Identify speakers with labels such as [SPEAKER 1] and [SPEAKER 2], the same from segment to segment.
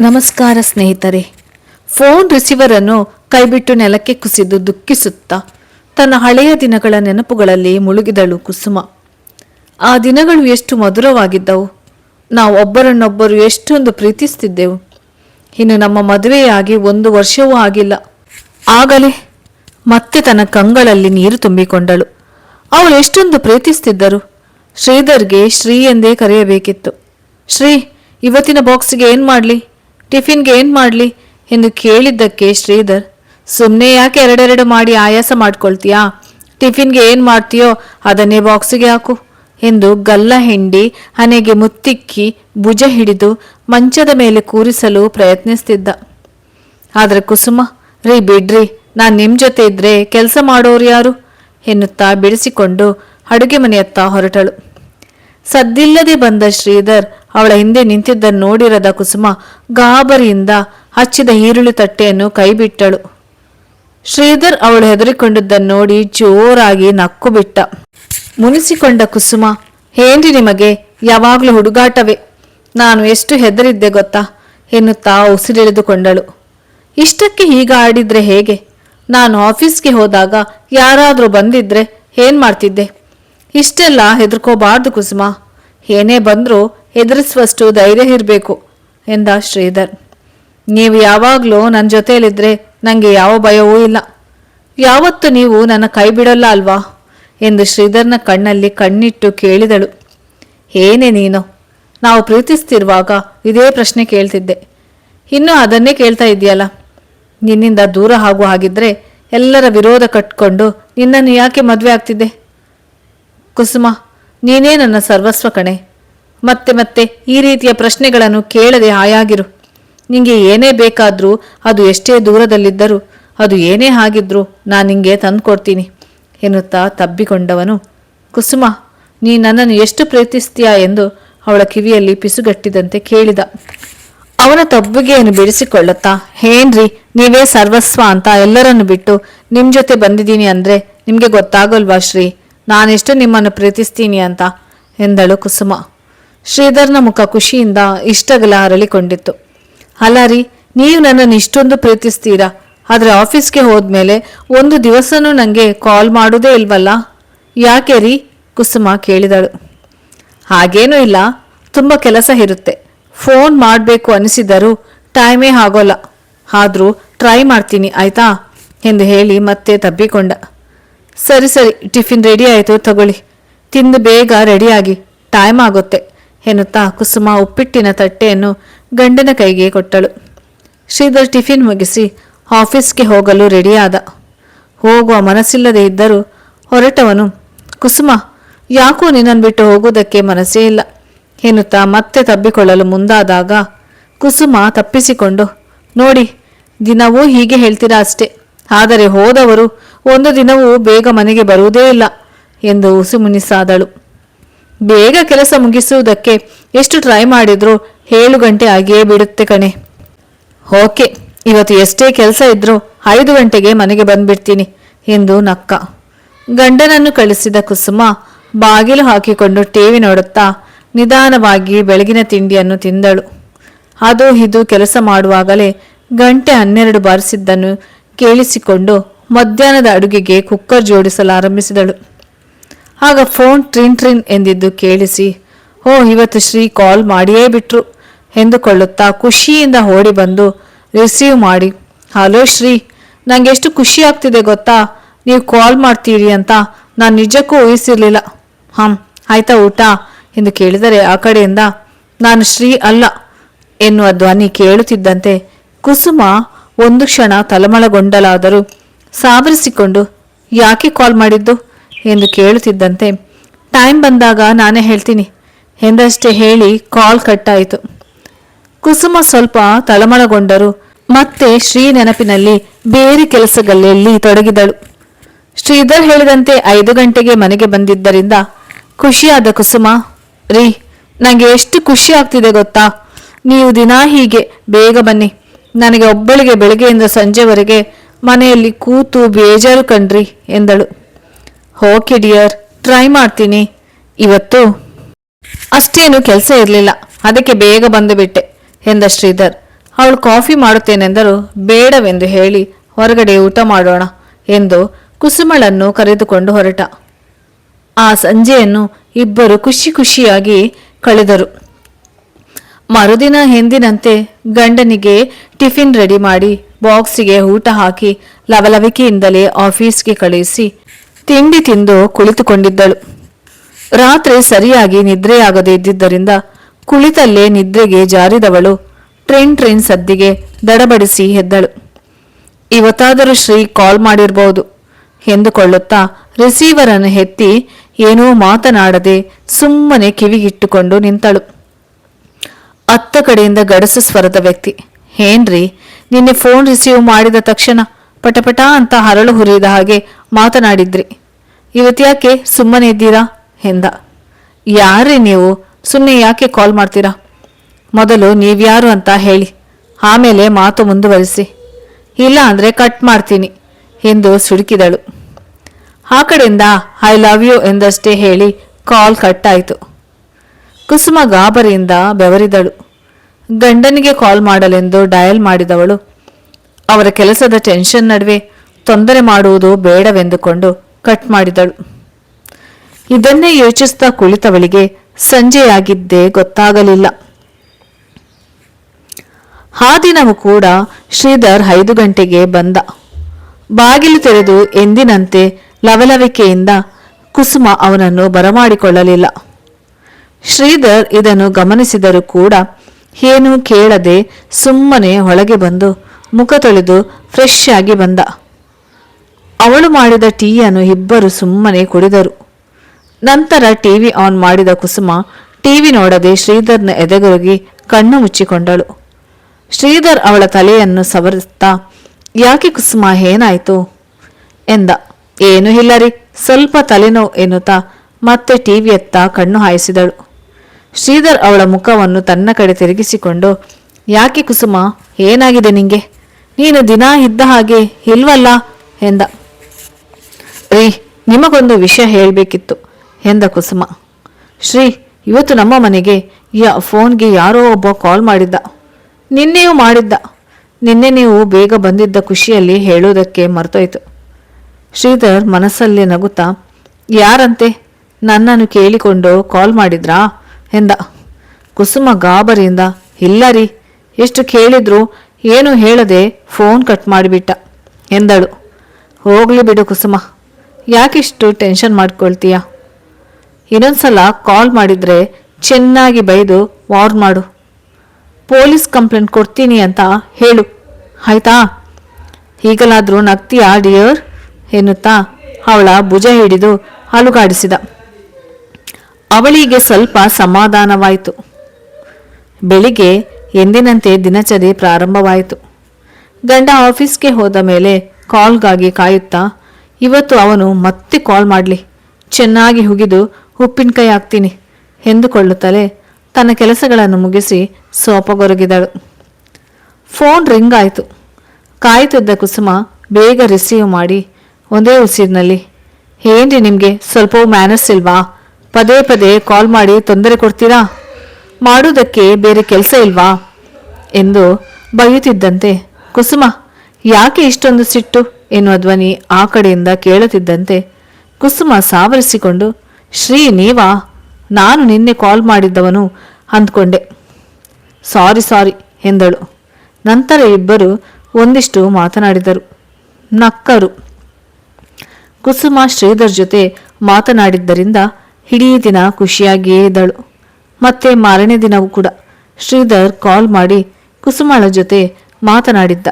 [SPEAKER 1] ನಮಸ್ಕಾರ ಸ್ನೇಹಿತರೆ. ಫೋನ್ ರಿಸೀವರನ್ನು ಕೈಬಿಟ್ಟು ನೆಲಕ್ಕೆ ಕುಸಿದು ದುಃಖಿಸುತ್ತಾ ತನ್ನ ಹಳೆಯ ದಿನಗಳ ನೆನಪುಗಳಲ್ಲಿ ಮುಳುಗಿದಳು ಕುಸುಮ. ಆ ದಿನಗಳು ಎಷ್ಟು ಮಧುರವಾಗಿದ್ದವು. ನಾವು ಒಬ್ಬರನ್ನೊಬ್ಬರು ಎಷ್ಟೊಂದು ಪ್ರೀತಿಸ್ತಿದ್ದೆವು. ಇನ್ನು ನಮ್ಮ ಮದುವೆಯಾಗಿ ಒಂದು ವರ್ಷವೂ ಆಗಿಲ್ಲ. ಆಗಲೇ ಮತ್ತೆ ತನ್ನ ಕಂಗಳಲ್ಲಿ ನೀರು ತುಂಬಿಕೊಂಡಳು. ಅವಳು ಎಷ್ಟೊಂದು ಪ್ರೀತಿಸ್ತಿದ್ದರು. ಶ್ರೀಧರ್ಗೆ ಶ್ರೀ ಎಂದೇ ಕರೆಯಬೇಕಿತ್ತು. ಶ್ರೀ, ಇವತ್ತಿನ ಬಾಕ್ಸಿಗೆ ಏನು ಮಾಡ್ಲಿ? ಟಿಫಿನ್ಗೆ ಏನ್ ಮಾಡ್ಲಿ? ಎಂದು ಕೇಳಿದ್ದಕ್ಕೆ ಶ್ರೀಧರ್ ಸುಮ್ಮನೆ ಯಾಕೆ ಎರಡೆರಡು ಮಾಡಿ ಆಯಾಸ ಮಾಡ್ಕೊಳ್ತೀಯಾ? ಟಿಫಿನ್ಗೆ ಏನ್ ಮಾಡ್ತೀಯೋ ಅದನ್ನೇ ಬಾಕ್ಸಿಗೆ ಹಾಕು ಎಂದು ಗಲ್ಲ ಹಿಂಡಿ ಹನೆಗೆ ಮುತ್ತಿಕ್ಕಿ ಭುಜ ಹಿಡಿದು ಮಂಚದ ಮೇಲೆ ಕೂರಿಸಲು ಪ್ರಯತ್ನಿಸ್ತಿದ್ದ. ಆದ್ರೆ ಕುಸುಮ, ರೀ ಬಿಡ್ರಿ, ನಾನ್ ನಿಮ್ ಜೊತೆ ಇದ್ರೆ ಕೆಲಸ ಮಾಡೋರು ಯಾರು? ಎನ್ನುತ್ತಾ ಬಿಡಿಸಿಕೊಂಡು ಅಡುಗೆ ಮನೆಯತ್ತ ಹೊರಟಳು. ಸದ್ದಿಲ್ಲದೆ ಬಂದ ಶ್ರೀಧರ್ ಅವಳ ಹಿಂದೆ ನಿಂತಿದ್ದನ್ನು ನೋಡಿರದ ಕುಸುಮ ಗಾಬರಿಯಿಂದ ಹಚ್ಚಿದ ಈರುಳ್ಳಿ ತಟ್ಟೆಯನ್ನು ಕೈಬಿಟ್ಟಳು. ಶ್ರೀಧರ್ ಅವಳು ಹೆದರಿಕೊಂಡಿದ್ದನ್ನು ನೋಡಿ ಜೋರಾಗಿ ನಕ್ಕು ಬಿಟ್ಟ ಮುನಿಸಿಕೊಂಡ ಕುಸುಮ, ಏನ್ರಿ ನಿಮಗೆ? ಯಾವಾಗಲೂ ಹುಡುಗಾಟವೇ? ನಾನು ಎಷ್ಟು ಹೆದರಿದ್ದೆ ಗೊತ್ತಾ? ಎನ್ನುತ್ತಾ ಉಸಿರೆಳೆದುಕೊಂಡಳು. ಇಷ್ಟಕ್ಕೆ ಹೀಗ ಆಡಿದ್ರೆ ಹೇಗೆ? ನಾನು ಆಫೀಸ್ಗೆ ಹೋದಾಗ ಯಾರಾದರೂ ಬಂದಿದ್ರೆ ಏನ್ ಮಾಡ್ತಿದ್ದೆ? ಇಷ್ಟೆಲ್ಲ ಹೆದರ್ಕೋಬಾರ್ದು ಕುಸುಮ. ಏನೇ ಬಂದರೂ ಹೆದರಿಸುವಷ್ಟು ಧೈರ್ಯ ಇರಬೇಕು ಎಂದ ಶ್ರೀಧರ್. ನೀವು ಯಾವಾಗಲೂ ನನ್ನ ಜೊತೆಯಲ್ಲಿದ್ದರೆ ನನಗೆ ಯಾವ ಭಯವೂ ಇಲ್ಲ. ಯಾವತ್ತು ನೀವು ನನ್ನ ಕೈ ಬಿಡಲ್ಲ ಅಲ್ವಾ? ಎಂದು ಶ್ರೀಧರ್ನ ಕಣ್ಣಲ್ಲಿ ಕಣ್ಣಿಟ್ಟು ಕೇಳಿದಳು. ಏನೇ ನೀನು? ನಾವು ಪ್ರೀತಿಸ್ತಿರುವಾಗ ಇದೇ ಪ್ರಶ್ನೆ ಕೇಳ್ತಿದ್ದೆ. ಇನ್ನೂ ಅದನ್ನೇ ಕೇಳ್ತಾ ಇದೆಯಲ್ಲ ನಿನ್ನಿಂದ ದೂರ ಆಗುವ ಹಾಗಿದ್ರೆ ಎಲ್ಲರ ವಿರೋಧ ಕಟ್ಕೊಂಡು ನಿನ್ನನ್ನು ಯಾಕೆ ಮದುವೆ ಆಗ್ತಿದ್ದೆ? ಕುಸುಮ, ನೀನೇ ನನ್ನ ಸರ್ವಸ್ವ ಕಣೆ. ಮತ್ತೆ ಮತ್ತೆ ಈ ರೀತಿಯ ಪ್ರಶ್ನೆಗಳನ್ನು ಕೇಳದೆ ಹಾಯಾಗಿರು. ನಿಂಗೆ ಏನೇ ಬೇಕಾದ್ರೂ ಅದು ಎಷ್ಟೇ ದೂರದಲ್ಲಿದ್ದರೂ, ಅದು ಏನೇ ಆಗಿದ್ರೂ ನಾನು ನಿಂಗೆ ತಂದುಕೊಡ್ತೀನಿ, ಎನ್ನುತ್ತಾ ತಬ್ಬಿಕೊಂಡವನು. ಕುಸುಮ, ನೀ ನನ್ನನ್ನು ಎಷ್ಟು ಪ್ರೀತಿಸ್ತೀಯಾ ಎಂದು ಅವಳ ಕಿವಿಯಲ್ಲಿ ಪಿಸುಗಟ್ಟಿದಂತೆ ಕೇಳಿದ. ಅವನ ತಬ್ಬಿಗೆಯನ್ನು ಬಿಡಿಸಿಕೊಳ್ಳುತ್ತಾ, ಹೇನ್ರಿ, ನೀವೇ ಸರ್ವಸ್ವ ಅಂತ ಎಲ್ಲರನ್ನು ಬಿಟ್ಟು ನಿಮ್ಮ ಜೊತೆ ಬಂದಿದ್ದೀನಿ ಅಂದ್ರೆ ನಿಮಗೆ ಗೊತ್ತಾಗೋಲ್ವಾ ಶ್ರೀ? ನಾನೆಷ್ಟು ನಿಮ್ಮನ್ನು ಪ್ರೀತಿಸ್ತೀನಿ ಅಂತ, ಎಂದಳು ಕುಸುಮ. ಶ್ರೀಧರ್ನ ಮುಖ ಖುಷಿಯಿಂದ ಇಷ್ಟಗಲ ಅರಳಿಕೊಂಡಿತ್ತು ಅಲಾರಿ, ನೀವು ನನ್ನನ್ನು ಇಷ್ಟೊಂದು ಪ್ರೀತಿಸ್ತೀರಾ? ಆದರೆ ಆಫೀಸ್ಗೆ ಹೋದ್ಮೇಲೆ ಒಂದು ದಿವಸನೂ ನನಗೆ ಕಾಲ್ ಮಾಡೋದೇ ಇಲ್ವಲ್ಲ? ಯಾಕೆ ರೀ? ಕುಸುಮ ಕೇಳಿದಳು. ಹಾಗೇನೂ ಇಲ್ಲ. ತುಂಬ ಕೆಲಸ ಇರುತ್ತೆ. ಫೋನ್ ಮಾಡಬೇಕು ಅನಿಸಿದರೂ ಟೈಮೇ ಆಗೋಲ್ಲ. ಆದರೂ ಟ್ರೈ ಮಾಡ್ತೀನಿ, ಆಯಿತಾ? ಎಂದು ಹೇಳಿ ಮತ್ತೆ ತಬ್ಬಿಕೊಂಡ. ಸರಿ ಸರಿ, ಟಿಫಿನ್ ರೆಡಿ ಆಯಿತು, ತಗೊಳ್ಳಿ. ತಿಂದು ಬೇಗ ರೆಡಿಯಾಗಿ. ಟೈಮ್ ಆಗುತ್ತೆ. ಎನ್ನುತ್ತಾ ಕುಸುಮ ಉಪ್ಪಿಟ್ಟಿನ ತಟ್ಟೆಯನ್ನು ಗಂಡನ ಕೈಗೆ ಕೊಟ್ಟಳು. ಶ್ರೀಧರ್ ಟಿಫಿನ್ ಮುಗಿಸಿ ಆಫೀಸ್ಗೆ ಹೋಗಲು ರೆಡಿಯಾದ. ಹೋಗುವ ಮನಸ್ಸಿಲ್ಲದೆ ಇದ್ದರೂ ಹೊರಟವನು, ಕುಸುಮ, ಯಾಕೋ ನಿನ್ನನ್ನು ಬಿಟ್ಟು ಹೋಗುವುದಕ್ಕೆ ಮನಸ್ಸೇ ಇಲ್ಲ ಎನ್ನುತ್ತಾ ಮತ್ತೆ ತಬ್ಬಿಕೊಳ್ಳಲು ಮುಂದಾದಾಗ ಕುಸುಮ ತಪ್ಪಿಸಿಕೊಂಡು, ನೋಡಿ, ದಿನವೂ ಹೀಗೆ ಹೇಳ್ತೀರಾ ಅಷ್ಟೇ. ಆದರೆ ಹೋದವರು ಒಂದು ದಿನವೂ ಬೇಗ ಮನೆಗೆ ಬರುವುದೇ ಇಲ್ಲ ಎಂದು ಉಸಿಮುನಿಸಾದಳು. ಬೇಗ ಕೆಲಸ ಮುಗಿಸುವುದಕ್ಕೆ ಎಷ್ಟು ಟ್ರೈ ಮಾಡಿದ್ರು ಏಳು ಗಂಟೆ ಆಗಿಯೇ ಬಿಡುತ್ತೆ ಕಣೆ. ಓಕೆ, ಇವತ್ತು ಎಷ್ಟೇ ಕೆಲಸ ಇದ್ರೂ ಐದು ಗಂಟೆಗೆ ಮನೆಗೆ ಬಂದ್ಬಿಡ್ತೀನಿ ಎಂದು ನಕ್ಕ. ಗಂಡನನ್ನು ಕಳಿಸಿದ ಕುಸುಮ ಬಾಗಿಲು ಹಾಕಿಕೊಂಡು ಟಿವಿ ನೋಡುತ್ತಾ ನಿಧಾನವಾಗಿ ಬೆಳಗಿನ ತಿಂಡಿಯನ್ನು ತಿಂದಳು. ಅದು ಇದು ಕೆಲಸ ಮಾಡುವಾಗಲೇ ಗಂಟೆ ಹನ್ನೆರಡು ಬಾರಿಸಿದ್ದನ್ನು ಕೇಳಿಸಿಕೊಂಡು ಮಧ್ಯಾಹ್ನದ ಅಡುಗೆಗೆ ಕುಕ್ಕರ್ ಜೋಡಿಸಲಾರಂಭಿಸಿದಳು ಆಗ ಫೋನ್ ಟ್ರಿನ್ ಟ್ರಿನ್ ಎಂದಿದ್ದು ಕೇಳಿಸಿ, ಓ, ಇವತ್ತು ಶ್ರೀ ಕಾಲ್ ಮಾಡಿಯೇ ಬಿಟ್ರು, ಎಂದುಕೊಳ್ಳುತ್ತಾ ಖುಷಿಯಿಂದ ಓಡಿ ಬಂದು, ರಿಸೀವ್ ಮಾಡಿ. ಹಲೋ ಶ್ರೀ ನಂಗೆ ಎಷ್ಟು ಖುಷಿ ಆಗ್ತಿದೆ ಗೊತ್ತಾ? ನೀವು ಕಾಲ್ ಮಾಡ್ತೀರಿ ಅಂತ ನಾನು ನಿಜಕ್ಕೂ ಊಹಿಸಿರ್ಲಿಲ್ಲ. ಹಾಂ ಆಯ್ತಾ ಊಟ? ಎಂದು ಕೇಳಿದರೆ ಆ ಕಡೆಯಿಂದ, ನಾನು ಶ್ರೀ ಅಲ್ಲ, ಎನ್ನುವ ಧ್ವನಿ ಕೇಳುತ್ತಿದ್ದಂತೆ ಕುಸುಮ ಒಂದು ಕ್ಷಣ ತಲಮಳಗೊಂಡಲಾದರೂ ಸಾವರಿಸಿಕೊಂಡು, ಯಾಕೆ ಕಾಲ್ ಮಾಡಿದ್ದು? ಎಂದು ಕೇಳುತ್ತಿದ್ದಂತೆ, ಟೈಮ್ ಬಂದಾಗ ನಾನೇ ಹೇಳ್ತೀನಿ. ಎಂದಷ್ಟೇ ಹೇಳಿ ಕಾಲ್ ಕಟ್ಟಾಯಿತು. ಕುಸುಮ ಸ್ವಲ್ಪ ತಳಮಳಗೊಂಡರು. ಮತ್ತೆ ಶ್ರೀ ನೆನಪಿನಲ್ಲಿ ಬೇರೆ ಕೆಲಸಗಳಲ್ಲಿ ತೊಡಗಿದಳು. ಶ್ರೀಧರ್ ಹೇಳಿದಂತೆ ಐದು ಗಂಟೆಗೆ ಮನೆಗೆ ಬಂದಿದ್ದರಿಂದ ಖುಷಿಯಾದ ಕುಸುಮ, ರೀ ನನಗೆ ಎಷ್ಟು ಖುಷಿ ಆಗ್ತಿದೆ ಗೊತ್ತಾ? ನೀವು ದಿನಾ ಹೀಗೆ ಬೇಗ ಬನ್ನಿ. ನನಗೆ ಒಬ್ಬಳಿಗೆ ಬೆಳಗ್ಗೆಯಿಂದ ಸಂಜೆವರೆಗೆ ಮನೆಯಲ್ಲಿ ಕೂತು ಬೇಜಾರು ಕಣ್ರಿ ಎಂದಳು. ಓಕೆ ಡಿಯರ್ ಟ್ರೈ ಮಾಡ್ತೀನಿ. ಇವತ್ತು ಅಷ್ಟೇನು ಕೆಲಸ ಇರಲಿಲ್ಲ. ಅದಕ್ಕೆ ಬೇಗ ಬಂದು ಬಿಟ್ಟೆ ಎಂದ ಶ್ರೀಧರ್. ಅವಳು ಕಾಫಿ ಮಾಡುತ್ತೇನೆಂದರು ಬೇಡವೆಂದು ಹೇಳಿ ಹೊರಗಡೆ ಊಟ ಮಾಡೋಣ ಎಂದು ಕುಸುಮಳನ್ನು ಕರೆದುಕೊಂಡು ಹೊರಟ. ಆ ಸಂಜೆಯನ್ನು ಇಬ್ಬರು ಖುಷಿ ಖುಷಿಯಾಗಿ ಕಳೆದರು. ಮರುದಿನ ಎಂದಿನಂತೆ ಗಂಡನಿಗೆ ಟಿಫಿನ್ ರೆಡಿ ಮಾಡಿ ಬಾಕ್ಸಿಗೆ ಊಟ ಹಾಕಿ ಲವಲವಿಕೆಯಿಂದಲೇ ಆಫೀಸ್ಗೆ ಕಳುಹಿಸಿ ತಿಂಡಿ ತಿಂದು ಕುಳಿತುಕೊಂಡಿದ್ದಳು. ರಾತ್ರಿ ಸರಿಯಾಗಿ ನಿದ್ರೆಯಾಗದೆ ಇದ್ದಿದ್ದರಿಂದ ಕುಳಿತಲ್ಲೇ ನಿದ್ರೆಗೆ ಜಾರಿದವಳು ಟ್ರೈನ್ ಟ್ರೈನ್ ಸದ್ದಿಗೆ ದಡಬಡಿಸಿ ಎದ್ದಳು. ಇವತ್ತಾದರೂ ಶ್ರೀ ಕಾಲ್ ಮಾಡಿರಬಹುದು ಎಂದುಕೊಳ್ಳುತ್ತಾ ರಿಸೀವರ್ ಅನ್ನು ಎತ್ತಿ ಏನೂ ಮಾತನಾಡದೆ ಸುಮ್ಮನೆ ಕಿವಿಗಿಟ್ಟುಕೊಂಡು ನಿಂತಳು. ಅತ್ತ ಕಡೆಯಿಂದ ಗಡಸು ಸ್ವರದ ವ್ಯಕ್ತಿ, ಏನ್ರಿ, ನಿನ್ನೆ ಫೋನ್ ರಿಸೀವ್ ಮಾಡಿದ ತಕ್ಷಣ ಪಟಪಟ ಅಂತ ಹರಳು ಹುರಿದ ಹಾಗೆ ಮಾತನಾಡಿದ್ರಿ. ಇವತ್ತ್ಯಾಕೆ ಸುಮ್ಮನೆ ಇದ್ದೀರಾ? ಎಂದ. ಯಾರೇ ನೀವು? ಸುಮ್ಮನೆ ಯಾಕೆ ಕಾಲ್ ಮಾಡ್ತೀರಾ? ಮೊದಲು ನೀವ್ಯಾರು ಅಂತ ಹೇಳಿ. ಆಮೇಲೆ ಮಾತು ಮುಂದುವರಿಸಿ. ಇಲ್ಲ ಅಂದ್ರೆ ಕಟ್ ಮಾಡ್ತೀನಿ ಎಂದು ಸುಡುಕಿದಳು. ಆ ಕಡೆಯಿಂದ ಐ ಲವ್ ಯು ಎಂದಷ್ಟೇ ಹೇಳಿ ಕಾಲ್ ಕಟ್ ಆಯಿತು ಕುಸುಮ ಗಾಬರಿಯಿಂದ ಬೆವರಿದಳು. ಗಂಡನಿಗೆ ಕಾಲ್ ಮಾಡಲೆಂದು ಡಯಲ್ ಮಾಡಿದವಳು. ಅವರ ಕೆಲಸದ ಟೆನ್ಷನ್ ನಡುವೆ ತೊಂದರೆ ಮಾಡುವುದು ಬೇಡವೆಂದುಕೊಂಡು ಕಟ್ ಮಾಡಿದಳು. ಇದನ್ನೇ ಯೋಚಿಸ್ತಾ ಕುಳಿತವಳಿಗೆ ಸಂಜೆಯಾಗಿದ್ದೇ ಗೊತ್ತಾಗಲಿಲ್ಲ. ಆ ದಿನವೂ ಕೂಡ ಶ್ರೀಧರ್ ಐದು ಗಂಟೆಗೆ ಬಂದ. ಬಾಗಿಲು ತೆರೆದು ಎಂದಿನಂತೆ ಲವಲವಿಕೆಯಿಂದ ಕುಸುಮ ಅವನನ್ನು ಬರಮಾಡಿಕೊಳ್ಳಲಿಲ್ಲ. ಶ್ರೀಧರ್ ಇದನ್ನು ಗಮನಿಸಿದರೂ ಕೂಡ ಏನೂ ಕೇಳದೆ ಸುಮ್ಮನೆ ಒಳಗೆ ಬಂದು ಮುಖ ತೊಳೆದು ಫ್ರೆಶ್ ಆಗಿ ಬಂದ. ಅವಳು ಮಾಡಿದ ಟೀಯನ್ನು ಇಬ್ಬರು ಸುಮ್ಮನೆ ಕುಡಿದರು. ನಂತರ ಟಿವಿ ಆನ್ ಮಾಡಿದ ಕುಸುಮ ಟಿವಿ ನೋಡದೆ ಶ್ರೀಧರ್ನ ಎದೆಗುರುಗಿ ಕಣ್ಣು ಮುಚ್ಚಿಕೊಂಡಳು. ಶ್ರೀಧರ್ ಅವಳ ತಲೆಯನ್ನು ಸವರಿಸ್ತಾ ಯಾಕೆ ಕುಸುಮ, ಏನಾಯ್ತು? ಎಂದ. ಏನು ಇಲ್ಲರಿ ಸ್ವಲ್ಪ ತಲೆನೋವು, ಎನ್ನುತ್ತಾ ಮತ್ತೆ ಟಿವಿಯತ್ತ ಕಣ್ಣು ಹಾಯಿಸಿದಳು. ಶ್ರೀಧರ್ ಅವಳ ಮುಖವನ್ನು ತನ್ನ ಕಡೆ ತಿರುಗಿಸಿಕೊಂಡು, ಯಾಕೆ ಕುಸುಮ, ಏನಾಗಿದೆ ನಿಂಗೆ? ನೀನು ದಿನ ಇದ್ದ ಹಾಗೆ ಇಲ್ವಲ್ಲ? ಎಂದ. ರೀ, ನಿಮಗೊಂದು ವಿಷಯ ಹೇಳಬೇಕಿತ್ತು, ಎಂದ ಕುಸುಮ. ಶ್ರೀ, ಇವತ್ತು ನಮ್ಮ ಮನೆಗೆ ಯಾ, ಫೋನ್ಗೆ ಯಾರೋ ಒಬ್ಬ ಕಾಲ್ ಮಾಡಿದ್ದ. ನಿನ್ನೆಯೂ ಮಾಡಿದ್ದ. ನಿನ್ನೆ ನೀವು ಬೇಗ ಬಂದಿದ್ದ ಖುಷಿಯಲ್ಲಿ ಹೇಳೋದಕ್ಕೆ ಮರ್ತೋಯ್ತು. ಶ್ರೀಧರ್ ಮನಸ್ಸಲ್ಲಿ ನಗುತ್ತಾ, ಯಾರಂತೆ, ನನ್ನನ್ನು ಕೇಳಿಕೊಂಡು ಕಾಲ್ ಮಾಡಿದ್ರಾ, ಎಂದ. ಕುಸುಮ ಗಾಬರಿಯಿಂದ, ಇಲ್ಲ ರೀ, ಎಷ್ಟು ಕೇಳಿದ್ರು ಏನು ಹೇಳದೆ ಫೋನ್ ಕಟ್ ಮಾಡಿಬಿಟ್ಟ, ಎಂದಳು. ಹೋಗ್ಲಿ ಬಿಡು ಕುಸುಮ. ಯಾಕಿಷ್ಟು ಟೆನ್ಷನ್ ಮಾಡ್ಕೊಳ್ತೀಯ? ಇನ್ನೊಂದ್ಸಲ ಕಾಲ್ ಮಾಡಿದ್ರೆ ಚೆನ್ನಾಗಿ ಬೈದು ವಾರ್ ಮಾಡು. ಪೊಲೀಸ್ ಕಂಪ್ಲೇಂಟ್ ಕೊಡ್ತೀನಿ ಅಂತ ಹೇಳು. ಆಯ್ತಾ? ಈಗಲಾದರೂ ನಗ್ತೀಯಾ ಡಿಯರ್? ಎನ್ನುತ್ತಾ ಅವಳ ಭುಜ ಹಿಡಿದು ಅಲುಗಾಡಿಸಿದ. ಅವಳಿಗೆ ಸ್ವಲ್ಪ ಸಮಾಧಾನವಾಯಿತು. ಬೆಳಿಗ್ಗೆ ಎಂದಿನಂತೆ ದಿನಚರಿ ಪ್ರಾರಂಭವಾಯಿತು. ಗಂಡ ಆಫೀಸ್ಗೆ ಹೋದ ಮೇಲೆ ಕಾಲ್ಗಾಗಿ ಕಾಯುತ್ತಾ ಇವತ್ತು ಅವನು ಮತ್ತೆ ಕಾಲ್ ಮಾಡಲಿ. ಚೆನ್ನಾಗಿ ಹುಗಿದು ಉಪ್ಪಿನಕಾಯಿ ಹಾಕ್ತೀನಿ ಎಂದುಕೊಳ್ಳುತ್ತಲೇ ತನ್ನ ಕೆಲಸಗಳನ್ನು ಮುಗಿಸಿ ಸೋಪಗೊರಗಿದಳು. ಫೋನ್ ರಿಂಗ್ ಆಯಿತು. ಕಾಯುತ್ತಿದ್ದ ಕುಸುಮ ಬೇಗ ರಿಸೀವ್ ಮಾಡಿ ಒಂದೇ ಉಸಿರಿನಲ್ಲಿ, ಏನ್ರಿ ನಿಮಗೆ ಸ್ವಲ್ಪ ಮ್ಯಾನರ್ಸ್ ಇಲ್ವಾ? ಪದೇ ಪದೇ ಕಾಲ್ ಮಾಡಿ ತೊಂದರೆ ಕೊಡ್ತೀರಾ? ಮಾಡುವುದಕ್ಕೆ ಬೇರೆ ಕೆಲಸ ಇಲ್ವಾ? ಎಂದು ಬಯ್ಯುತ್ತಿದ್ದಂತೆ ಕುಸುಮ, ಯಾಕೆ ಇಷ್ಟೊಂದು ಸಿಟ್ಟು? ಎನ್ನುವ ಧ್ವನಿ ಆ ಕಡೆಯಿಂದ ಕೇಳುತ್ತಿದ್ದಂತೆ ಕುಸುಮ ಸಾವರಿಸಿಕೊಂಡು, ಶ್ರೀ ನೀವಾ, ನಾನು ನಿನ್ನೆ ಕಾಲ್ ಮಾಡಿದ್ದವನು ಅಂದ್ಕೊಂಡೆ. ಸಾರಿ ಸಾರಿ ಎಂದಳು. ನಂತರ ಇಬ್ಬರು ಒಂದಿಷ್ಟು ಮಾತನಾಡಿದರು. ನಕ್ಕರು. ಕುಸುಮ ಶ್ರೀಧರ್ ಜೊತೆ ಮಾತನಾಡಿದ್ದರಿಂದ ಇಡೀ ದಿನ ಖುಷಿಯಾಗಿಯೇ ಇದ್ದಳು. ಮತ್ತೆ ಮಾರನೇ ದಿನವೂ ಕೂಡ ಶ್ರೀಧರ್ ಕಾಲ್ ಮಾಡಿ ಕುಸುಮಳ ಜೊತೆ ಮಾತನಾಡಿದ್ದ.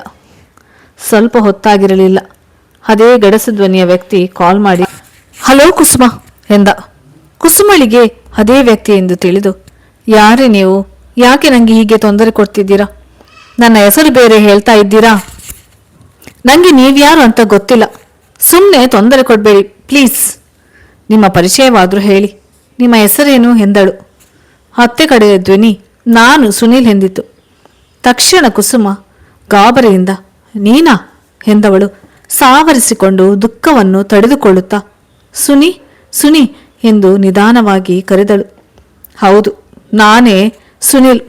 [SPEAKER 1] ಸ್ವಲ್ಪ ಹೊತ್ತಾಗಿರಲಿಲ್ಲ. ಅದೇ ಗಡಸು ಧ್ವನಿಯ ವ್ಯಕ್ತಿ ಕಾಲ್ ಮಾಡಿ, ಹಲೋ ಕುಸುಮ, ಎಂದ. ಕುಸುಮಳಿಗೆ ಅದೇ ವ್ಯಕ್ತಿ ಎಂದು ತಿಳಿದು, ಯಾರೇ ನೀವು? ಯಾಕೆ ನನಗೆ ಹೀಗೆ ತೊಂದರೆ ಕೊಡ್ತಿದ್ದೀರಾ? ನನ್ನ ಹೆಸರು ಬೇರೆ ಹೇಳ್ತಾ ಇದ್ದೀರಾ? ನನಗೆ ನೀವ್ಯಾರು ಅಂತ ಗೊತ್ತಿಲ್ಲ. ಸುಮ್ಮನೆ ತೊಂದರೆ ಕೊಡಬೇಡಿ, ಪ್ಲೀಸ್. ನಿಮ್ಮ ಪರಿಚಯವಾದರೂ ಹೇಳಿ. ನಿಮ್ಮ ಹೆಸರೇನು? ಎಂದಳು. ಹತ್ತೆ ಕಡೆಯ ಧ್ವನಿ, ನಾನು ಸುನೀಲ್ ಎಂದಿತು ತಕ್ಷಣ ಕುಸುಮ ಗಾಬರಿಯಿಂದ ನೀನಾ ಎಂದವಳು. ಸಾವರಿಸಿಕೊಂಡು ದುಃಖವನ್ನು ತಡೆದುಕೊಳ್ಳುತ್ತಾ, ಸುನಿ ಸುನಿ ಎಂದು ನಿಧಾನವಾಗಿ ಕರೆದಳು. ಹೌದು, ನಾನೇ ಸುನಿಲ್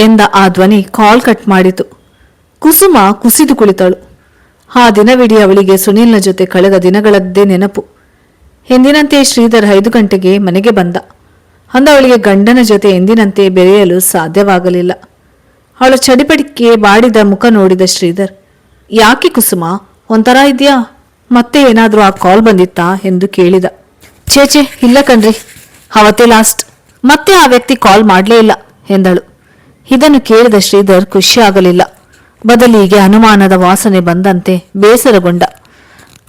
[SPEAKER 1] ಎಂದ ಆ ಧ್ವನಿ ಕಾಲ್ ಕಟ್ ಮಾಡಿತು. ಕುಸುಮ ಕುಸಿದು ಕುಳಿತಳು. ಆ ದಿನವಿಡೀ ಅವಳಿಗೆ ಸುನಿಲ್ನ ಜೊತೆ ಕಳೆದ ದಿನಗಳದ್ದೇ ನೆನಪು. ಎಂದಿನಂತೆ ಶ್ರೀಧರ್ ಐದು ಗಂಟೆಗೆ ಮನೆಗೆ ಬಂದ. ಅಂದ ಅವಳಿಗೆ ಗಂಡನ ಜೊತೆ ಎಂದಿನಂತೆ ಬೆರೆಯಲು ಸಾಧ್ಯವಾಗಲಿಲ್ಲ. ಅವಳ ಚಡಿಪಡಿಕೆ ಬಾಡಿದ ಮುಖ ನೋಡಿದ ಶ್ರೀಧರ್, ಯಾಕೆ ಕುಸುಮ? ಒಂಥರ ಇದೆಯಾ? ಮತ್ತೆ ಏನಾದರೂ ಆ ಕಾಲ್ ಬಂದಿತ್ತಾ? ಎಂದು ಕೇಳಿದ. ಚೇಚೆ ಇಲ್ಲ ಕಣ್ರಿ, ಅವತ್ತೇ ಲಾಸ್ಟ್ ಮತ್ತೆ ಆ ವ್ಯಕ್ತಿ ಕಾಲ್ ಮಾಡಲೇ ಇಲ್ಲ, ಎಂದಳು. ಇದನ್ನು ಕೇಳಿದ ಶ್ರೀಧರ್ ಖುಷಿಯಾಗಲಿಲ್ಲ ಬದಲಿಗೆ ಅನುಮಾನದ ವಾಸನೆ ಬಂದಂತೆ ಬೇಸರಗೊಂಡ.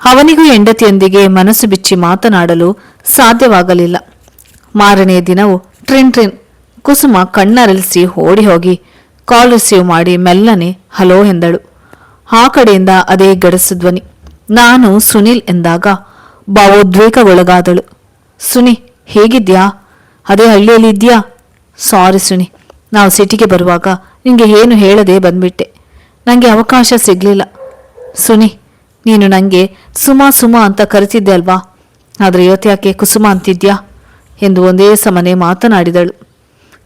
[SPEAKER 1] ಅವನಿಗೂ ಹೆಂಡತಿಯೊಂದಿಗೆ ಮನಸ್ಸು ಬಿಚ್ಚಿ ಮಾತನಾಡಲು ಸಾಧ್ಯವಾಗಲಿಲ್ಲ. ಮಾರನೇ ದಿನವು ಟ್ರಿನ್ ಟ್ರಿನ್. ಕುಸುಮ ಕಣ್ಣರಳಿಸಿ ಓಡಿ ಹೋಗಿ ಕಾಲ್ ರಿಸೀವ್ ಮಾಡಿ ಮೆಲ್ಲನೆ, ಹಲೋ ಎಂದಳು. ಆ ಕಡೆಯಿಂದ ಅದೇ ಗಡಸು ಧ್ವನಿ. ನಾನು ಸುನಿಲ್ ಎಂದಾಗ ಭಾವೋದ್ವೇಗಗೊಳಗಾದಳು ಸುನಿ, ಹೇಗಿದ್ಯಾ? ಅದೇ ಹಳ್ಳಿಯಲ್ಲಿ ಇದ್ಯಾ? ಸಾರಿ ಸುನಿ, ನಾವು ಸಿಟಿಗೆ ಬರುವಾಗ ನಿಂಗೆ ಏನು ಹೇಳದೆ ಬಂದ್ಬಿಟ್ಟೆ. ನನಗೆ ಅವಕಾಶ ಸಿಗಲಿಲ್ಲ. ಸುನಿ, ನೀನು ನನಗೆ ಸುಮಾ ಸುಮಾ ಅಂತ ಕರೆತಿದ್ದೆ ಅಲ್ವಾ? ಆದರೆ ಇವತ್ತು ಯಾಕೆ ಕುಸುಮ ಅಂತಿದ್ಯಾ? ಎಂದು ಒಂದೇ ಸಮನೆ ಮಾತನಾಡಿದಳು.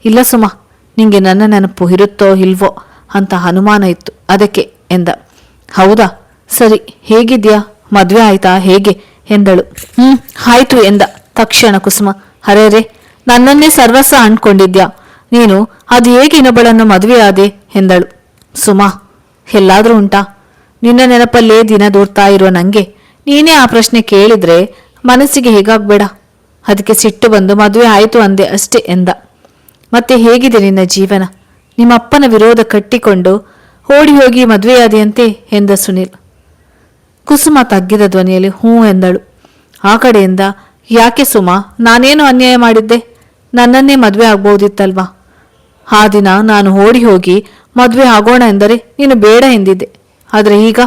[SPEAKER 1] ಇಲ್ಲ ಸುಮ ನಿಂಗೆ ನನ್ನ ನೆನಪು ಇರುತ್ತೋ ಇಲ್ವೋ ಅಂತ ಅನುಮಾನ ಇತ್ತು. ಅದಕ್ಕೆ ಎಂದ, ಹೌದಾ? ಸರಿ, ಹೇಗಿದ್ಯಾ? ಮದುವೆ ಆಯ್ತಾ? ಹೇಗೆ? ಎಂದಳು. ಹ್ಮ್, ಆಯ್ತು ಎಂದ. ತಕ್ಷಣ ಕುಸುಮ ಹರೇರೆ ನನ್ನನ್ನೇ ಸರ್ವಸ್ವ ಅಂದ್ಕೊಂಡಿದ್ಯಾ ನೀನು, ಅದು ಹೇಗೆ ಇನ್ನೊಬ್ಬಳನ್ನು ಆದೆ ಎಂದಳು. ಸುಮಾ, ಎಲ್ಲಾದರೂ ಉಂಟಾ? ನಿನ್ನ ನೆನಪಲ್ಲೇ ದಿನ ದೂರ್ತಾ ಇರುವ ನಂಗೆ? ನೀನೇ ಆ ಪ್ರಶ್ನೆ ಕೇಳಿದ್ರೆ ಮನಸ್ಸಿಗೆ ಹೇಗಾಗ್ಬೇಡ? ಅದಕ್ಕೆ ಸಿಟ್ಟು ಬಂದು ಮದುವೆ ಆಯ್ತು ಅಂದೆ ಅಷ್ಟೇ ಎಂದ. ಮತ್ತೆ ಹೇಗಿದೆ ನಿನ್ನ ಜೀವನ? ನಿಮ್ಮಪ್ಪನ ವಿರೋಧ ಕಟ್ಟಿಕೊಂಡು ಓಡಿ ಹೋಗಿ ಮದುವೆಯಾದೆಯಂತೆ ಎಂದ ಸುನಿಲ್. ಕುಸುಮ ತಗ್ಗಿದ ಧ್ವನಿಯಲ್ಲಿ ಹ್ಞೂ ಎಂದಳು. ಆ ಕಡೆಯಿಂದ, ಯಾಕೆ ಸುಮ? ನಾನೇನು ಅನ್ಯಾಯ ಮಾಡಿದ್ದೆ? ನನ್ನನ್ನೇ ಮದುವೆ ಆಗ್ಬೋದಿತ್ತಲ್ವಾ? ಆ ದಿನ ನಾನು ಓಡಿ ಹೋಗಿ ಮದುವೆ ಆಗೋಣ ಎಂದರೆ ನೀನು ಬೇಡ ಎಂದಿದ್ದೆ. ಆದರೆ ಈಗ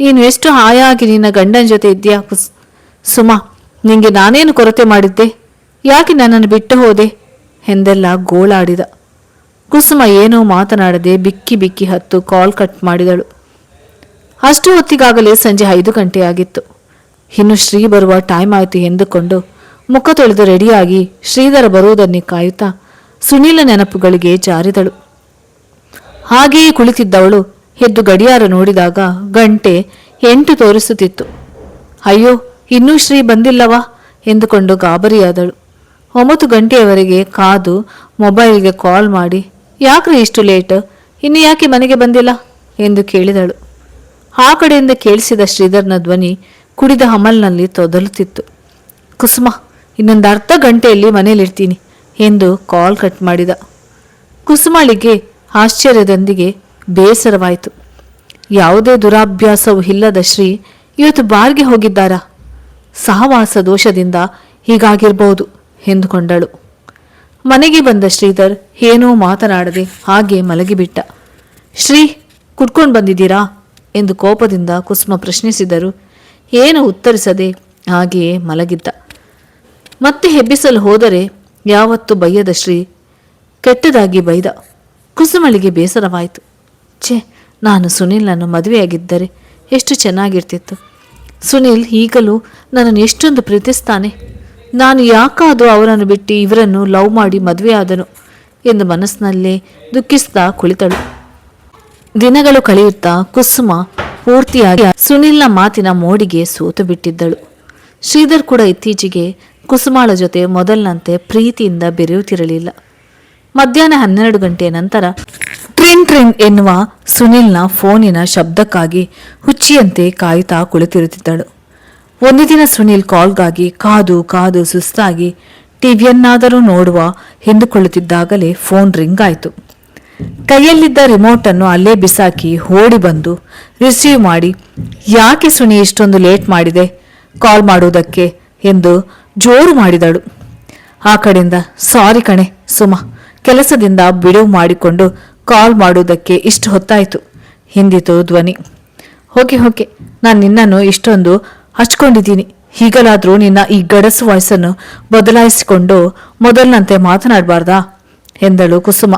[SPEAKER 1] ನೀನು ಎಷ್ಟು ಹಾಯಾಗಿ ನಿನ್ನ ಗಂಡನ ಜೊತೆ ಇದ್ದೀಯಾ ಕುಸ್? ಸುಮ, ನಿಂಗೆ ನಾನೇನು ಕೊರತೆ ಮಾಡಿದ್ದೆ? ಯಾಕೆ ನನ್ನನ್ನು ಬಿಟ್ಟು ಹೋದೆ? ಎಂದೆಲ್ಲ ಗೋಳಾಡಿದ. ಕುಸುಮ ಏನೂ ಮಾತನಾಡದೆ ಬಿಕ್ಕಿ ಬಿಕ್ಕಿ ಹತ್ತು ಕಾಲ್ ಕಟ್ ಮಾಡಿದಳು. ಅಷ್ಟು ಹೊತ್ತಿಗಾಗಲೇ ಸಂಜೆ ಐದು ಗಂಟೆಯಾಗಿತ್ತು ಇನ್ನು ಶ್ರೀ ಬರುವ ಟೈಮ್ ಆಯಿತು ಎಂದುಕೊಂಡು ಮುಖ ತೊಳೆದು ರೆಡಿಯಾಗಿ ಶ್ರೀಧರ ಬರುವುದನ್ನೇ ಕಾಯುತ್ತಾ ಸುನೀಲ ನೆನಪುಗಳಿಗೆ ಜಾರಿದಳು. ಹಾಗೆಯೇ ಕುಳಿತಿದ್ದವಳು ಎದ್ದು ಗಡಿಯಾರ ನೋಡಿದಾಗ ಗಂಟೆ ಎಂಟು ತೋರಿಸುತ್ತಿತ್ತು. ಅಯ್ಯೋ, ಇನ್ನೂ ಶ್ರೀ ಬಂದಿಲ್ಲವಾ? ಎಂದುಕೊಂಡು ಗಾಬರಿಯಾದಳು. ಒಂಬತ್ತು ಗಂಟೆಯವರೆಗೆ ಕಾದು ಮೊಬೈಲ್ಗೆ ಕಾಲ್ ಮಾಡಿ, ಯಾಕ್ರಿ ಇಷ್ಟು ಲೇಟ್? ಇನ್ನು ಯಾಕೆ ಮನೆಗೆ ಬಂದಿಲ್ಲ? ಎಂದು ಕೇಳಿದಳು. ಆ ಕಡೆಯಿಂದ ಕೇಳಿಸಿದ ಶ್ರೀಧರ್ನ ಧ್ವನಿ ಕುಡಿದ ಹಮಲ್ನಲ್ಲಿ ತೊದಲುತ್ತಿತ್ತು. ಕುಸುಮ, ಇನ್ನೊಂದು ಅರ್ಧ ಗಂಟೆಯಲ್ಲಿ ಮನೇಲಿರ್ತೀನಿ ಎಂದು ಕಾಲ್ ಕಟ್ ಮಾಡಿದ. ಕುಸುಮಳಿಗೆ ಆಶ್ಚರ್ಯದೊಂದಿಗೆ ಬೇಸರವಾಯಿತು. ಯಾವುದೇ ದುರಾಭ್ಯಾಸವೂ ಇಲ್ಲದ ಶ್ರೀ, ಇವತ್ತು ಬಾರ್ಗೆ ಹೋಗಿದ್ದಾರಾ? ಸಹವಾಸ ದೋಷದಿಂದ ಹೀಗಾಗಿರ್ಬೋದು. ಎಂದುಕೊಂಡಳು. ಮನೆಗೆ ಬಂದ ಶ್ರೀಧರ್ ಏನೂ ಮಾತನಾಡದೆ ಹಾಗೆ ಮಲಗಿಬಿಟ್ಟ. ಶ್ರೀ, ಕುಡ್ಕೊಂಡು ಬಂದಿದ್ದೀರಾ? ಎಂದು ಕೋಪದಿಂದ ಕುಸುಮ ಪ್ರಶ್ನಿಸಿದರು. ಏನು ಉತ್ತರಿಸದೆ ಹಾಗೆಯೇ ಮಲಗಿದ್ದ. ಮತ್ತೆ ಹೆಬ್ಬಿಸಲು ಹೋದರೆ ಯಾವತ್ತು ಬೈಯದ ಶ್ರೀ, ಕೆಟ್ಟದಾಗಿ ಬೈದ. ಕುಸುಮಳಿಗೆ ಬೇಸರವಾಯಿತು. ಛೇ, ನಾನು ಸುನಿಲ್ನನ್ನು ಮದುವೆಯಾಗಿದ್ದರೆ ಎಷ್ಟು ಚೆನ್ನಾಗಿರ್ತಿತ್ತು. ಸುನಿಲ್ ಈಗಲೂ ನನ್ನನ್ನು ಎಷ್ಟೊಂದು ಪ್ರೀತಿಸ್ತಾನೆ. ನಾನು ಯಾಕಾದರೂ ಅವರನ್ನು ಬಿಟ್ಟು ಇವರನ್ನು ಲವ್ ಮಾಡಿ ಮದುವೆಯಾದನು ಎಂದು ಮನಸ್ಸಿನಲ್ಲೇ ದುಃಖಿಸ್ತಾ ಕುಳಿತಳು. ದಿನಗಳು ಕಳೆಯುತ್ತಾ ಕುಸುಮ ಪೂರ್ತಿಯಾಗಿ ಸುನಿಲ್ನ ಮಾತಿನ ಮೋಡಿಗೆ ಸೋತು ಬಿಟ್ಟಿದ್ದಳು. ಶ್ರೀಧರ್ ಕೂಡ ಇತ್ತೀಚೆಗೆ ಕುಸುಮಾಳ ಜೊತೆ ಮೊದಲಿನಂತೆ ಪ್ರೀತಿಯಿಂದ ಬೆರೆಯುತ್ತಿರಲಿಲ್ಲ. ಮಧ್ಯಾಹ್ನ ಹನ್ನೆರಡು ಗಂಟೆಯ ನಂತರ ಟ್ರಿನ್ ಟ್ರಿನ್ ಎನ್ನುವ ಸುನಿಲ್ನ ಫೋನಿನ ಶಬ್ದಕ್ಕಾಗಿ ಹುಚ್ಚಿಯಂತೆ ಕಾಯುತ್ತಾ ಕುಳಿತಿರುತ್ತಿದ್ದಳು. ಒಂದು ದಿನ ಸುನಿಲ್ ಕಾಲ್ಗಾಗಿ ಕಾದು ಕಾದು ಸುಸ್ತಾಗಿ ಟಿವಿಯನ್ನಾದರೂ ನೋಡುವ ಎಂದುಕೊಳ್ಳುತ್ತಿದ್ದಾಗಲೇ ಫೋನ್ ರಿಂಗ್ ಆಯಿತು. ಕೈಯಲ್ಲಿದ್ದ ರಿಮೋಟ್ ಅನ್ನು ಅಲ್ಲೇ ಬಿಸಾಕಿ ಓಡಿ ಬಂದು ರಿಸೀವ್ ಮಾಡಿ, ಯಾಕೆ ಸುನಿ ಇಷ್ಟೊಂದು ಲೇಟ್ ಮಾಡಿದೆ? ಕಾಲ್ ಮಾಡುವುದಕ್ಕೆ ಎಂದು ಜೋರು ಮಾಡಿದಳು. ಆ ಕಡೆಯಿಂದ ಸಾರಿ ಕಣೆ, ಸುಮ, ಕೆಲಸದಿಂದ ಬಿಡುವು ಮಾಡಿಕೊಂಡು ಕಾಲ್ ಮಾಡುವುದಕ್ಕೆ ಇಷ್ಟು ಹೊತ್ತಾಯಿತು ಹಿಂದಿತು ಧ್ವನಿ. ಓಕೆ ಓಕೆ ನಾನು ನಿನ್ನನ್ನು ಇಷ್ಟೊಂದು ಹಚ್ಕೊಂಡಿದ್ದೀನಿ. ಈಗಲಾದರೂ ನಿನ್ನ ಈ ಗಡಸು ವಾಯ್ಸನ್ನು ಬದಲಾಯಿಸಿಕೊಂಡು ಮೊದಲಿನಂತೆ ಮಾತನಾಡಬಾರ್ದಾ? ಎಂದಳು ಕುಸುಮ.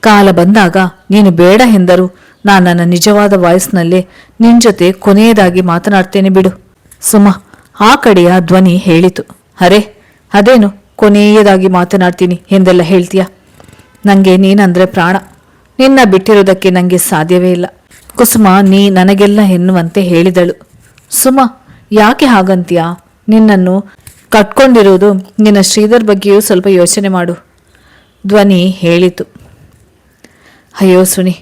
[SPEAKER 1] ಕಾಲ ಬಂದಾಗ, ನೀನು ಬೇಡ ಎಂದರು. ನಾನು ನನ್ನ ನಿಜವಾದ ವಾಯ್ಸ್ನಲ್ಲೇ ನಿನ್ ಜೊತೆ ಕೊನೆಯದಾಗಿ ಮಾತನಾಡ್ತೇನೆ ಬಿಡು. ಸುಮ, ಆ ಕಡೆಯ ಧ್ವನಿ ಹೇಳಿತು. ಅರೆ, ಅದೇನು? ಕೊನೆಯದಾಗಿ ಮಾತನಾಡ್ತೀನಿ ಎಂದೆಲ್ಲ ಹೇಳ್ತೀಯ? ನನಗೆ ನೀನಂದ್ರೆ ಪ್ರಾಣ. ನಿನ್ನ ಬಿಟ್ಟಿರೋದಕ್ಕೆ ನನಗೆ ಸಾಧ್ಯವೇ ಇಲ್ಲ. ಕುಸುಮ, ನೀ ನನಗೆಲ್ಲ ಎನ್ನುವಂತೆ ಹೇಳಿದಳು. ಸುಮ, ಯಾಕೆ ಹಾಗಂತೀಯ? ನಿನ್ನನ್ನು ಕಟ್ಕೊಂಡಿರುವುದು ನಿನ್ನ ಶ್ರೀಧರ್ ಬಗ್ಗೆಯೂ ಸ್ವಲ್ಪ ಯೋಚನೆ ಮಾಡು. ಧ್ವನಿ ಹೇಳಿತು. ಅಯ್ಯೋ ಸುನಿ,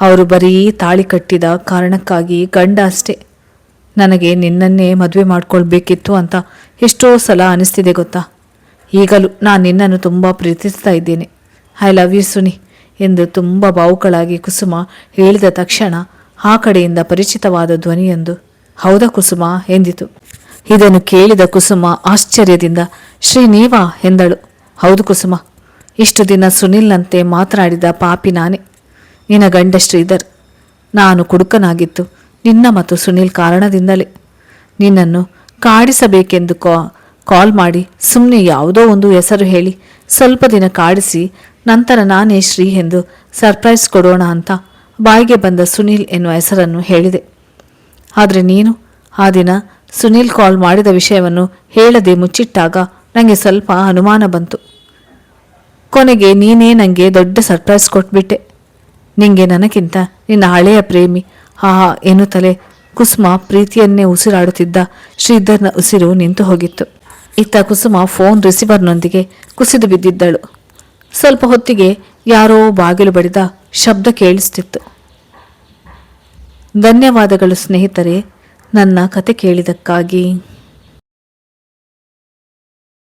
[SPEAKER 1] ಅವರು ಬರೀ ತಾಳಿ ಕಟ್ಟಿದ ಕಾರಣಕ್ಕಾಗಿ ಗಂಡ ಅಷ್ಟೇ. ನನಗೆ ನಿನ್ನನ್ನೇ ಮದುವೆ ಮಾಡ್ಕೊಳ್ಬೇಕಿತ್ತು ಅಂತ ಎಷ್ಟೋ ಸಲ ಅನಿಸ್ತಿದೆ ಗೊತ್ತಾ? ಈಗಲೂ ನಾನು ನಿನ್ನನ್ನು ತುಂಬ ಪ್ರೀತಿಸ್ತಾ ಇದ್ದೇನೆ. ಐ ಲವ್ ಯು ಸುನಿ ಎಂದು ತುಂಬ ಭಾವುಕಳಾಗಿ ಕುಸುಮ ಹೇಳಿದ ತಕ್ಷಣ ಆ ಕಡೆಯಿಂದ ಪರಿಚಿತವಾದ ಧ್ವನಿಯೊಂದು ಹೌದಾ ಕುಸುಮ ಎಂದಿತು. ಇದನ್ನು ಕೇಳಿದ ಕುಸುಮ ಆಶ್ಚರ್ಯದಿಂದ, ಶ್ರೀ ನೀವಾ ಎಂದಳು. ಹೌದು ಕುಸುಮ, ಇಷ್ಟು ದಿನ ಸುನಿಲ್ನಂತೆ ಮಾತನಾಡಿದ ಪಾಪಿ ನಾನೇ. ನಿನ್ನ ಗಂಡ ಶ್ರೀಧರ್, ನಾನು ಕುಡುಕನಾಗಿತ್ತು. ನಿನ್ನ ಮತ್ತು ಸುನಿಲ್ ಕಾರಣದಿಂದಲೇ. ನಿನ್ನನ್ನು ಕಾಡಿಸಬೇಕೆಂದು ಕಾಲ್ ಮಾಡಿ ಸುಮ್ಮನೆ ಯಾವುದೋ ಒಂದು ಹೆಸರು ಹೇಳಿ ಸ್ವಲ್ಪ ದಿನ ಕಾಡಿಸಿ ನಂತರ ನಾನೇ ಶ್ರೀ ಎಂದು ಸರ್ಪ್ರೈಸ್ ಕೊಡೋಣ ಅಂತ ಬಾಯಿಗೆ ಬಂದ ಸುನಿಲ್ ಎನ್ನುವ ಹೆಸರನ್ನು ಹೇಳಿದೆ. ಆದರೆ ನೀನು ಆ ದಿನ ಸುನೀಲ್ ಕಾಲ್ ಮಾಡಿದ ವಿಷಯವನ್ನು ಹೇಳದೆ ಮುಚ್ಚಿಟ್ಟಾಗ ನನಗೆ ಸ್ವಲ್ಪ ಅನುಮಾನ ಬಂತು. ಕೊನೆಗೆ ನೀನೇ ನನಗೆ ದೊಡ್ಡ ಸರ್ಪ್ರೈಸ್ ಕೊಟ್ಬಿಟ್ಟೆ. ನಿಂಗೆ ನನಗಿಂತ ನಿನ್ನ ಹಳೆಯ ಪ್ರೇಮಿ ಆಹಾ ಎನ್ನುತ್ತಲೇ ಕುಸುಮ ಪ್ರೀತಿಯನ್ನೇ ಉಸಿರಾಡುತ್ತಿದ್ದ ಶ್ರೀಧರ್ನ ಉಸಿರು ನಿಂತು ಹೋಗಿತ್ತು. ಇತ್ತ ಕುಸುಮ ಫೋನ್ ರಿಸೀವರ್ನೊಂದಿಗೆ ಕುಸಿದು ಬಿದ್ದಿದ್ದಳು. ಸ್ವಲ್ಪ ಹೊತ್ತಿಗೆ ಯಾರೋ ಬಾಗಿಲು ಬಡಿದ ಶಬ್ದ ಕೇಳಿಸ್ತಿತ್ತು. ಧನ್ಯವಾದಗಳು ಸ್ನೇಹಿತರೆ ನನ್ನ ಕತೆ ಕೇಳಿದಕ್ಕಾಗಿ.